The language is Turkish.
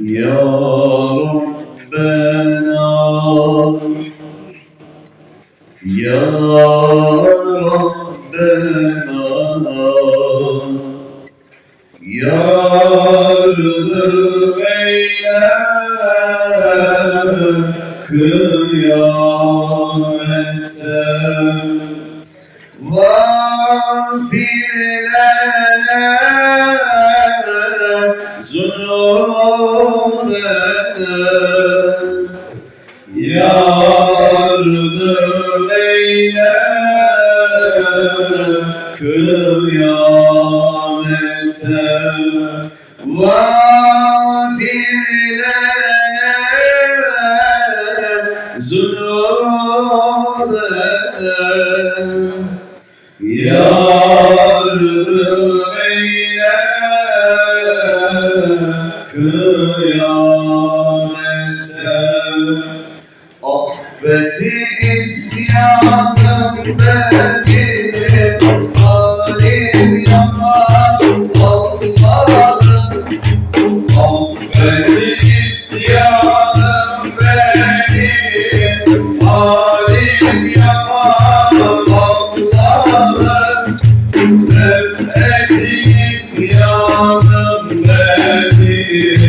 Ya Rabbena Ya Rabbena Yardım eyle kıyamette Vafir lene zunubena Yardım eyle kıyamete Vafir lene zunubena Yardım eyle kıyamete Affeti isyanım benim Halim yaman Allah'ım Affeti isyanım benim Halim yaman Allah'ım Neden